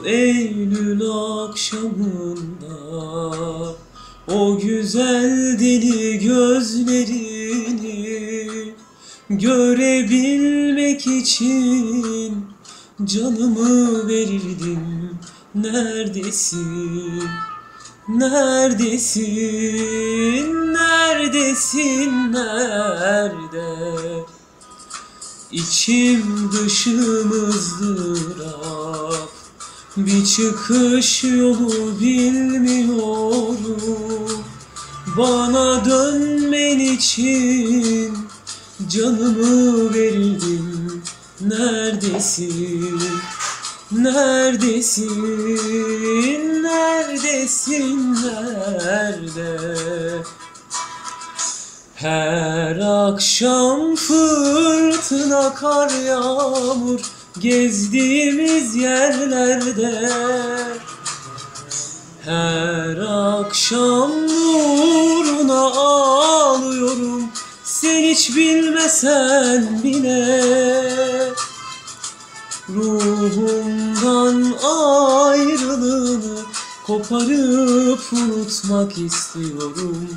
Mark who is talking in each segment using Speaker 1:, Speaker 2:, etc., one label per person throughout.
Speaker 1: Bu Eylül akşamında o güzel deli gözlerini görebilmek için canımı verirdim. Neredesin? Neredesin? Neredesin? Nerede? İçim dışım ızdırap Bir çıkış yolu bilmiyorum Bana dönmen için Canımı verirdim Neredesin? Neredesin? Neredesin? Nerede? Her akşam fırtına kar yağmur gezdiğimiz yerlerde Her akşam nuruna ağlıyorum. Sen hiç bilmesen bile Ruhumdan ayrılığını koparıp unutmak istiyorum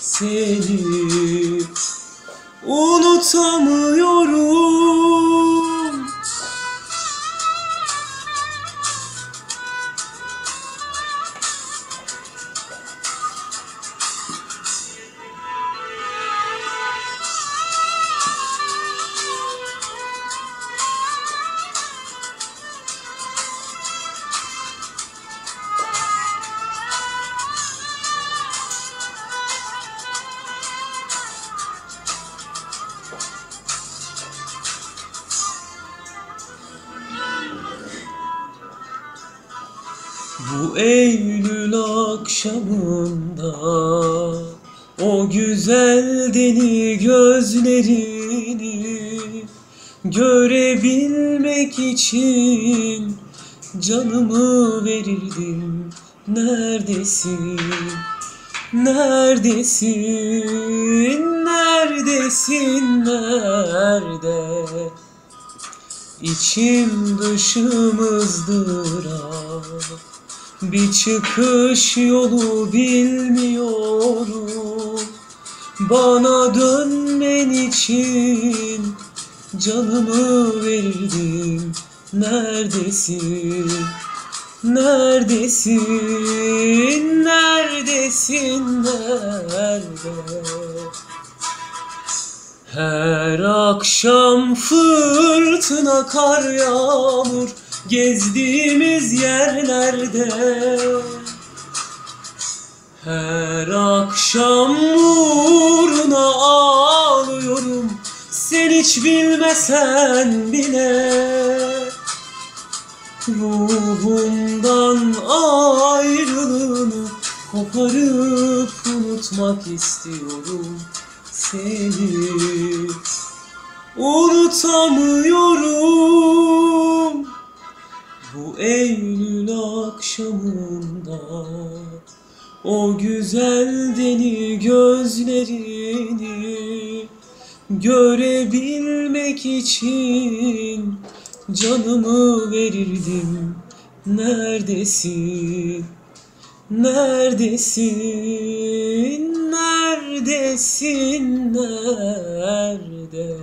Speaker 1: seni. Unutamıyorum Bu Eylül akşamında o güzel deli gözlerini görebilmek için canımı verirdim. Neredesin? Neredesin? Neredesin? Nerede? İçim dışım ızdırap Bir çıkış yolu bilmiyorum Bana dönmen için Canımı verirdim Neredesin? Neredesin? Neredesin? Nerede? Her akşam fırtına kar yağmur gezdiğimiz yerlerde Her akşam uğruna ağlıyorum. Sen hiç bilmesen bile Ruhumdan ayrılığını koparıp unutmak istiyorum seni. Unutamıyorum Bu Eylül akşamında O güzel deli gözlerini Görebilmek için Canımı verirdim Neredesin? Neredesin? Neredesin? Nerede?